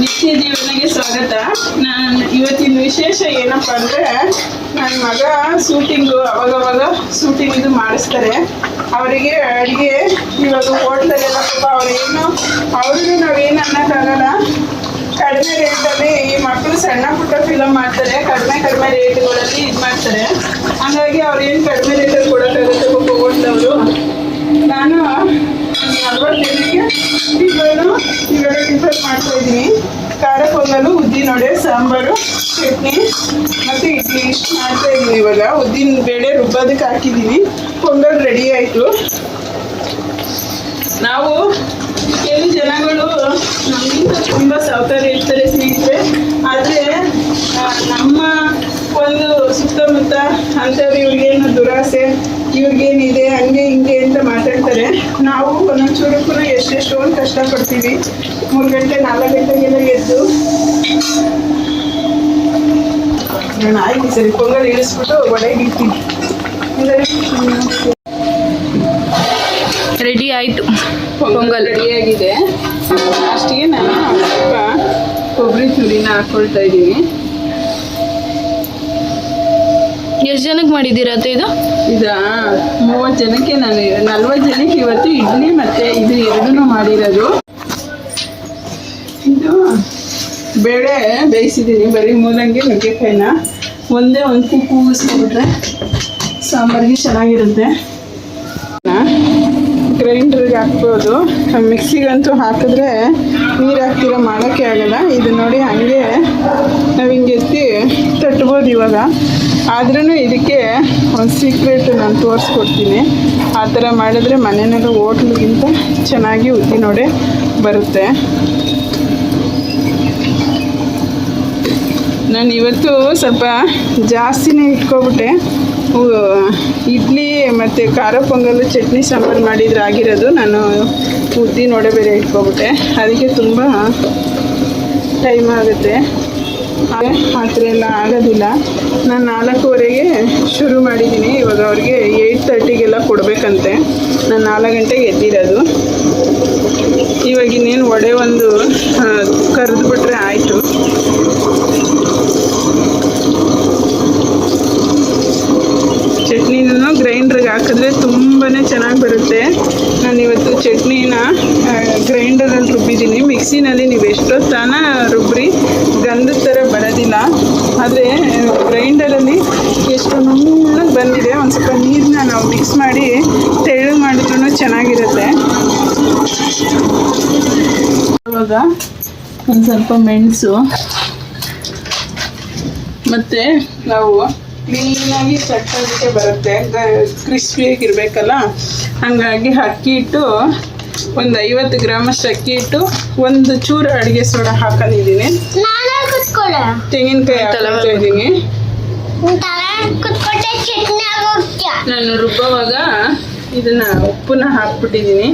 ನಿತ್ಯ ಜೀವನಗೆ ಸ್ವಾಗತ. ನಾನು ಇವತ್ತಿನ ವಿಶೇಷ ಏನಪ್ಪ ಅಂದರೆ ನನ್ನ ಮಗ ಶೂಟಿಂಗು ಅವಾಗವಾಗ ಶೂಟಿಂಗ್ ಇದು ಮಾಡಿಸ್ತಾರೆ. ಅವರಿಗೆ ಅಡುಗೆ ಇವಾಗ ಹೋಟ್ಲಲ್ಲೆಲ್ಲ ಪಾಪ ಅವ್ರೇನು ಅವ್ರಿಗೂ ನಾವೇನು ಅನ್ನೋಕ್ಕಾಗಲ್ಲ. ಕಡಿಮೆ ರೇಟಲ್ಲಿ ಈ ಮಕ್ಕಳು ಸಣ್ಣ ಪುಟ್ಟ ಫಿಲಮ್ ಮಾಡ್ತಾರೆ. ಕಡಿಮೆ ಕಡಿಮೆ ರೇಟ್ಗಳಲ್ಲಿ ಇದು ಮಾಡ್ತಾರೆ. ಹಂಗಾಗಿ ಅವ್ರೇನು ಕಡಿಮೆ ರೇಟಲ್ಲಿ ಕೊಡೋಕ್ಕಾಗುತ್ತೆ ಪಾಪ ಉದ್ದಿನ ಬೇಳೆ ರುಬ್ಬೋದಕ್ಕೆ ಹಾಕಿದ್ದೀವಿ ಪೊಂಗಲ್ ರೆಡಿ ಆಯಿತು. ನಾವು ಕೆಲವು ಜನಗಳು ನಮಗಿಂತ ತುಂಬ ಸೌಕರ್ಯ ಇರ್ತಾರೆ ಸ್ನೇಹಿತರೆ. ಆದರೆ ನಮ್ಮ ಒಂದು ಸುತ್ತಮುತ್ತ ಅಂಥವ್ರು ಇವ್ರಿಗೇನು ದುರಾಸೆ, ಇವ್ರಿಗೇನಿದೆ, ಹಂಗೆ ಹಿಂಗೆ ಅಂತ ಮಾತಾಡ್ತಾರೆ. ನಾವು ಒಂದೊಂದು ಚೂರಕ್ಕೂ ಎಷ್ಟೆಷ್ಟೊಂದು ಕಷ್ಟಪಡ್ತೀವಿ. ಮೂರು ಗಂಟೆ ನಾಲ್ಕು ಗಂಟೆಗೆಲ್ಲ ಎದ್ದು. ನಾನು ಆಯ್ತು ಸರಿ ಪೊಂಗಲ್ ಇಳಿಸ್ಬಿಟ್ಟು ಇಡ್ತೀನಿ. ರೆಡಿ ಆಯಿತು. ಪೊಂಗಲ್ ರೆಡಿಯಾಗಿದೆ. ಲಾಸ್ಟಿಗೆ ನಾನು ಸ್ವಲ್ಪ ಕೊಬ್ಬರಿ ತುರಿನ ಹಾಕ್ಕೊಳ್ತಾ ಇದ್ದೀನಿ. ಎಷ್ಟು ಜನಕ್ಕೆ ಮಾಡಿದ್ದೀರಾ ಅತ್ತೆ ಇದು? ಈಗ ಮೂವತ್ತು ಜನಕ್ಕೆ ನಾನು ನಲ್ವತ್ತು ಜನಕ್ಕೆ ಇವತ್ತು ಇಡ್ಲಿ ಮತ್ತು ಇದು ಎರಡೂ ಮಾಡಿರೋದು. ಇದು ಬೇಳೆ ಬೇಯಿಸಿದ್ದೀನಿ. ಬರೀ ಮೂಲಂಗಿ, ನುಗ್ಗೆಕಾಯಿನ. ಒಂದೇ ಒಂದು ಕುಕ್ಕು ಕೂಗಿಸ್ಕೊಂಡ್ಬಿಟ್ರೆ ಸಾಂಬಾರಿಗೆ ಚೆನ್ನಾಗಿರುತ್ತೆ. ಗ್ರೈಂಡ್ರಿಗೆ ಹಾಕ್ಬೋದು. ಮಿಕ್ಸಿಗಂತೂ ಹಾಕಿದ್ರೆ ನೀರು ಹಾಕ್ತಿರೋ ಮಾಡೋಕ್ಕೆ ಆಗಲ್ಲ. ಇದು ನೋಡಿ ಹಾಗೆ ನಾವು ಹಿಂಗೆ ಎತ್ತಿ ತಟ್ಬೋದು ಇವಾಗ. ಆದ್ರೂ ಇದಕ್ಕೆ ಒಂದು ಸೀಕ್ರೆಟ್ ನಾನು ತೋರಿಸ್ಕೊಡ್ತೀನಿ. ಆ ಥರ ಮಾಡಿದ್ರೆ ಮನೆಯಲ್ಲೂ ಹೋಟ್ಲಿಗಿಂತ ಚೆನ್ನಾಗಿ ಉದ್ದಿನೊಡೆ ಬರುತ್ತೆ. ನಾನು ಇವತ್ತು ಸ್ವಲ್ಪ ಜಾಸ್ತಿನೇ ಇಟ್ಕೊಬಿಟ್ಟೆ. ಇಡ್ಲಿ ಮತ್ತು ಖಾರ ಪೊಂಗಲ್ಲು, ಚಟ್ನಿ, ಸಾಂಬಾರು ಮಾಡಿದ್ರೆ ಆಗಿರೋದು. ನಾನು ಉದ್ದಿ ನೋಡೆ ಬೇರೆ ಇಟ್ಕೊಬಿಟ್ಟೆ. ಅದಕ್ಕೆ ತುಂಬ ಟೈಮ್ ಆಗುತ್ತೆ. ಆ ಥರ ಎಲ್ಲ ಆಗೋದಿಲ್ಲ. ನಾನು ನಾಲ್ಕೂವರೆಗೆ ಶುರು ಮಾಡಿದ್ದೀನಿ. ಇವಾಗ ಅವ್ರಿಗೆ ಏಯ್ಟ್ ತರ್ಟಿಗೆಲ್ಲ ಕೊಡಬೇಕಂತೆ. ನಾನು ನಾಲ್ಕು ಗಂಟೆಗೆ ಎದ್ದಿರೋದು. ಇವಾಗ ಇನ್ನೇನು ವಡೆ ಒಂದು ಕರೆದ್ಬಿಟ್ರೆ ಆಯಿತು ಚಟ್ನಿನೂ ಗ್ರೈಂಡ್ರಿಗೆ ಹಾಕಿದ್ರೆ ತುಂಬಾ ಚೆನ್ನಾಗಿ ಬರುತ್ತೆ ನಾನು ಇವತ್ತು ಚಟ್ನಿನ ಗ್ರೈಂಡರಲ್ಲಿ ರುಬ್ಬಿದ್ದೀನಿ. ಮಿಕ್ಸಿನಲ್ಲಿ ನೀವು ಎಷ್ಟೊತ್ತಾನ ರುಬ್ಬ್ರಿ? ಗಂಧದ ಥರ ಬರೋದಿಲ್ಲ. ಆದರೆ ಗ್ರೈಂಡರಲ್ಲಿ ಎಷ್ಟು ನುಣ್ಣಗೆ ಬಂದಿದೆ, ಒಂದು ಸ್ವಲ್ಪ ನೀರನ್ನ ನಾವು ಮಿಕ್ಸ್ ಮಾಡಿ ತೆಳು ಮಾಡಿದ್ರೂ ಚೆನ್ನಾಗಿರುತ್ತೆ. ಇವಾಗ ಒಂದು ಸ್ವಲ್ಪ ಮೆಣಸು. ಮತ್ತು ನಾವು ಕ್ಲೀನಾಗಿ ತಟ್ಟೋದಕ್ಕೆ ಬರುತ್ತೆ. ಕ್ರಿಸ್ಪಿಯಾಗಿರ್ಬೇಕಲ್ಲ ಹಾಗಾಗಿ ಅಕ್ಕಿ ಹಿಟ್ಟು ಒಂದು ಐವತ್ತು ಗ್ರಾಮಷ್ಟು ಅಕ್ಕಿ ಇಟ್ಟು ಒಂದು ಚೂರು ಅಡುಗೆ ಸೋಡಾ ಹಾಕೊಂಡಿದ್ದೀನಿ. ತೆಂಗಿನಕಾಯಿ ಹಾಕ್ತಾ ಇದ್ದೀನಿ. ನಾನು ರುಬ್ಬವಾಗ ಇದನ್ನ ಉಪ್ಪನ್ನ ಹಾಕ್ಬಿಟ್ಟಿದ್ದೀನಿ.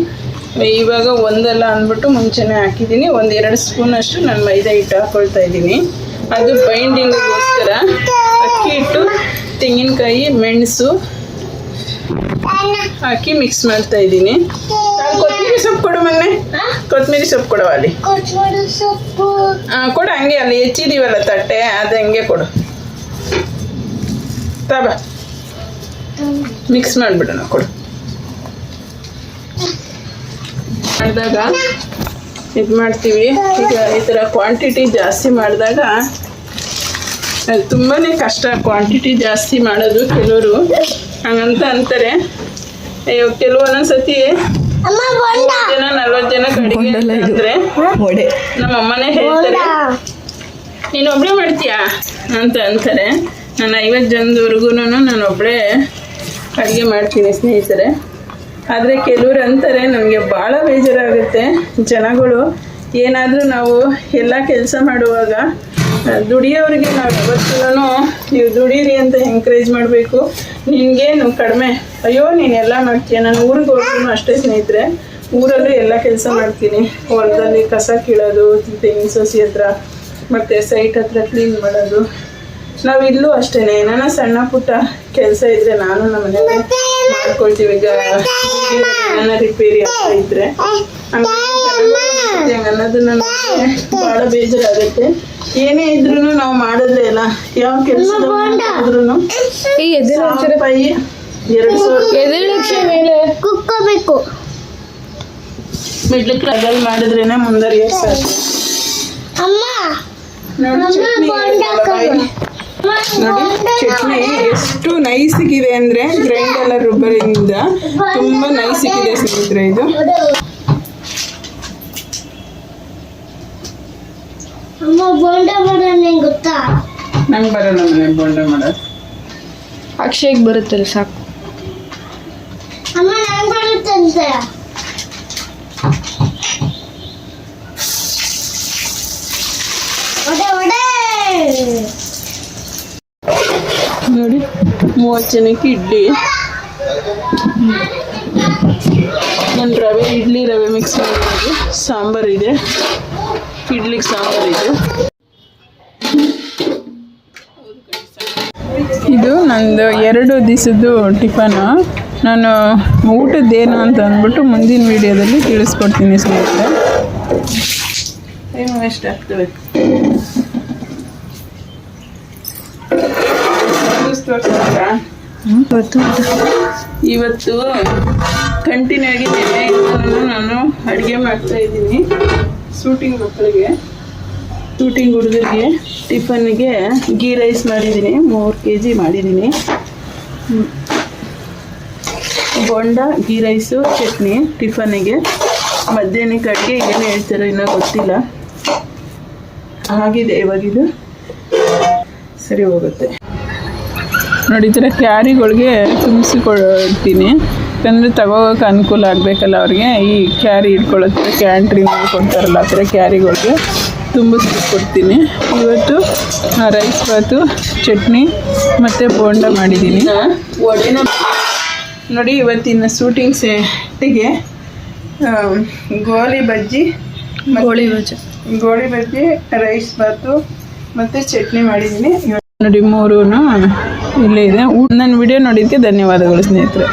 ಇವಾಗ ಒಂದಲ್ಲ ಅಂದ್ಬಿಟ್ಟು ಮುಂಚೆನೇ ಹಾಕಿದ್ದೀನಿ. ಒಂದು ಎರಡು ಸ್ಪೂನಷ್ಟು ನಾನು ಮೈದಾ ಹಿಟ್ಟು ಹಾಕೊಳ್ತಾ ಇದ್ದೀನಿ. ಅದು ಬೈಂಡಿಂಗ್ಗೋಸ್ಕರ ಅಕ್ಕಿ ಹಿಟ್ಟು ತೆಂಗಿನಕಾಯಿ ಮೆಣಸು ಹಾಕಿ ಮಿಕ್ಸ್ ಮಾಡ್ತಾ ಇದ್ದೀನಿ. ಸೊಪ್ಪು ಕೊಡು ಮೊನ್ನೆ ಕೊತ್ತಂಬರಿ ಸೊಪ್ಪು ಕೊಡುವ ಅಲ್ಲಿ. ಕೊತ್ತಂಬರಿ ಸೊಪ್ಪು. ಕೊಡು ಹಂಗೆ ಅಲ್ಲಿ ಹೆಚ್ಚಿದೀವಲ್ಲ ತಟ್ಟೆ ಅದು ಹಂಗೆ ಕೊಡು. ತಬ ಮಿಕ್ಸ್ ಮಾಡಿಬಿಡೋಣ ಕೊಡು. ಮಾಡಿದಾಗ ಇದು ಮಾಡ್ತೀವಿ. ಈಗ ಈ ಥರ ಕ್ವಾಂಟಿಟಿ ಜಾಸ್ತಿ ಮಾಡಿದಾಗ ಅದು ತುಂಬಾ ಕಷ್ಟ ಕ್ವಾಂಟಿಟಿ ಜಾಸ್ತಿ ಮಾಡೋದು ಕೆಲವರು. ಹಂಗಂತ ಅಂತಾರೆ. ಅಯ್ಯೋ ಕೆಲವೊಂದೊಂದು ಸತಿ ಜನ ನಲ್ವತ್ತು ಜನ ಅಡುಗೆ ಅಂದರೆ ವಡೆ. ನಮ್ಮ ಅಮ್ಮನೇ ಹೇಳ್ತಾರೆ ನೀನು ಒಬ್ಬಳೇ ಮಾಡ್ತೀಯಾ? ಅಂತ ಅಂತಾರೆ. ನಾನು ಐವತ್ತು ಜನದವರೆಗೂ ನಾನು ಒಬ್ಬಳೇ ಅಡುಗೆ ಮಾಡ್ತೀನಿ ಸ್ನೇಹಿತರೆ. ಆದರೆ ಕೆಲವ್ರು ಅಂತಾರೆ ನಮಗೆ ಭಾಳ ಬೇಜಾರಾಗುತ್ತೆ ಜನಗಳು. ಏನಾದರೂ ನಾವು ಎಲ್ಲ ಕೆಲಸ ಮಾಡುವಾಗ ದುಡಿಯೋರಿಗೆ ನಾವು ಯಾವತ್ತೂ ನೀವು ದುಡೀರಿ ಅಂತ ಎಂಕರೇಜ್ ಮಾಡಬೇಕು. ನಿನಗೇನು ಕಡಿಮೆ? ಅಯ್ಯೋ ನೀನು ಎಲ್ಲ ಮಾಡ್ತೀಯ. ನಾನು ಊರಿಗೆ ಹೋಗ್ತೀನಿ ಅಷ್ಟೇ ಸ್ನೇಹಿತರೆ. ಊರಲ್ಲೂ ಎಲ್ಲ ಕೆಲಸ ಮಾಡ್ತೀನಿ. ಹೊಲದಲ್ಲಿ ಕಸ ಕೀಳೋದು ತೆಂಗಿನ ಸಸಿ ಹತ್ರ ಮತ್ತು ಸೈಟ್ ಹತ್ರ ಕ್ಲೀನ್ ಮಾಡೋದು. ನಾವು ಇಲ್ಲೂ ಅಷ್ಟೇ ಏನಾನ ಸಣ್ಣ ಪುಟ್ಟ ಕೆಲಸ ಇದ್ರೆ ನಾನು ನಮ್ಮ ಮನೆಯಲ್ಲಿ ಮಾಡ್ಕೊಳ್ತೀವಿ. ಈಗ ಏನಾರ ರಿಪೇರಿ ಆಗ್ತಾ ಹಂಗಾಗಿ ಹಂಗ್. ಅನ್ನೋದು ನನಗೆ ಬಹಳ ಬೇಜಾರಾಗುತ್ತೆ. ಏನೇ ಇದ್ರು ನಾವು ಮಾಡೋದೇ ಅಲ್ಲ ಯಾವ ಕೆಲಸ ಎದ್ದೇಳು ಅಕ್ಷರ ರೂಪಾಯಿ ಎರಡು ಸಾವಿರ ಅಕ್ಷರ ಮೇಲೆ. ಕುಕ್ಕೋಬೇಕು. ಮಿಡ್ಲ್ ಕ್ಲಾಸಲ್ಲಿ ಮಾಡಿದ್ರೇನೆ ಮುಂದರಿಯೋಕೆ ಸಾಧ್ಯ ಅಮ್ಮ ನೋಡಿ ಚಟ್ನಿ ಎಷ್ಟು ನೈಸಿಗಿದೆ ಅಂದ್ರೆ ಗ್ರೈಂಡ್ ಎಲ್ಲ ರುಬ್ಬರಿಂದ ತುಂಬಾ ನೈಸಿಗಿದೆ ಸ್ನೇಹಿತರೆ ಇದು. ಅಮ್ಮ ಬೋಂಡ ಮಾಡೋದು ನಂಗೆ ಗೊತ್ತಾ ನಂಗೆ ಬರಲ್ಲ ಮನೆ ಬೋಂಡ ಮಾಡೋದು ಅಕ್ಷಯ್ಗೆ ಬರುತ್ತಲ್ಲ ಸಾಕು ಅಮ್ಮ ನಂಗೆ ಬರುತ್ತಂತೆ ಒಡೆ ಒಡೆ ನೋಡಿ ಮೂವತ್ತು ಜನಕ್ಕೆ ಇಡ್ಲಿ ನಾನು ರವೆ ಇಡ್ಲಿ ರವೆ ಮಿಕ್ಸ್ ಮಾಡಿರೋದು ಸಾಂಬಾರ್ ಇದೆ ಇಡ್ಲಿಗೆ ಸಾಂಬಾರ್ ಇದು. ಇದು ನಂದು ಎರಡು ದಿವಸದ್ದು ಟಿಫನ್. ನಾನು ಊಟದ್ದೇನು ಅಂತ ಅಂದ್ಬಿಟ್ಟು ಮುಂದಿನ ವಿಡಿಯೋದಲ್ಲಿ ತಿಳಿಸ್ಕೊಡ್ತೀನಿ ಸ್ನೇಹಿತರೆ. ಟೈಮ್ ವೇಸ್ಟ್ ಆಗ್ತದೆ? ಇವತ್ತು ಕಂಟಿನ್ಯೂ ಆಗಿ ನಾನು ಅಡುಗೆ ಮಾಡ್ತಾ ಇದ್ದೀನಿ. ಶೂಟಿಂಗ್ ಮಕ್ಕಳಿಗೆ. ಸೂಟಿಂಗ್ ಹುಡುಗರಿಗೆ ಟಿಫನ್ಗೆ ಗೀ ರೈಸ್ ಮಾಡಿದ್ದೀನಿ, ಮೂರು ಕೆ ಜಿ ಮಾಡಿದ್ದೀನಿ. ಬೋಂಡ ಗೀ ರೈಸು, ಚಟ್ನಿ, ಟಿಫನ್ನಿಗೆ. ಮಧ್ಯಾಹ್ನಕ್ಕೆ ಅಡುಗೆ ಏನು ಹೇಳ್ತಾರೋ ಇನ್ನೂ ಗೊತ್ತಿಲ್ಲ. ಆಗಿದೆ ಇವಾಗಿದು ಸರಿ ಹೋಗುತ್ತೆ. ನೋಡಿ ಈ ಥರ ಕ್ಯಾರಿಗಳಿಗೆ ತುಂಬಿಸಿ ಕೊಡ್ತೀನಿ ಯಾಕಂದರೆ ತಗೋಗೋಕೆ ಅನುಕೂಲ ಆಗಬೇಕಲ್ಲ ಅವ್ರಿಗೆ. ಈ ಕ್ಯಾರಿ ಇಟ್ಕೊಳ್ಳೋಕ್ಕೆ ಕ್ಯಾಂಟ್ರಿ ಕೊಡ್ತಾರಲ್ಲ ಆ ಥರ ಕ್ಯಾರಿಗಳಿಗೆ ತುಂಬಿಸ್ಬಿಟ್ಟು ಕೊಡ್ತೀನಿ. ಇವತ್ತು ರೈಸ್ ಬಾತು ಚಟ್ನಿ ಮತ್ತು ಬೋಂಡ ಮಾಡಿದ್ದೀನಿ. ನೋಡಿ ಇವತ್ತಿನ ಶೂಟಿಂಗ್ ಸೆಟ್ಟಿಗೆ ಗೋಲಿ ಬಜ್ಜಿ ಗೋಳಿ ಬಜ್ಜಿ. ಗೋಳಿ ಬಜ್ಜಿ ರೈಸ್ ಬಾತು ಮತ್ತು ಚಟ್ನಿ ಮಾಡಿದ್ದೀನಿ. ನೋಡಿ ಮೂರೂ ಇಲ್ಲೇ ಇದೆ. ನನ್ನ ವಿಡಿಯೋ ನೋಡಿದ್ದಕ್ಕೆ ಧನ್ಯವಾದಗಳು ಸ್ನೇಹಿತರೆ.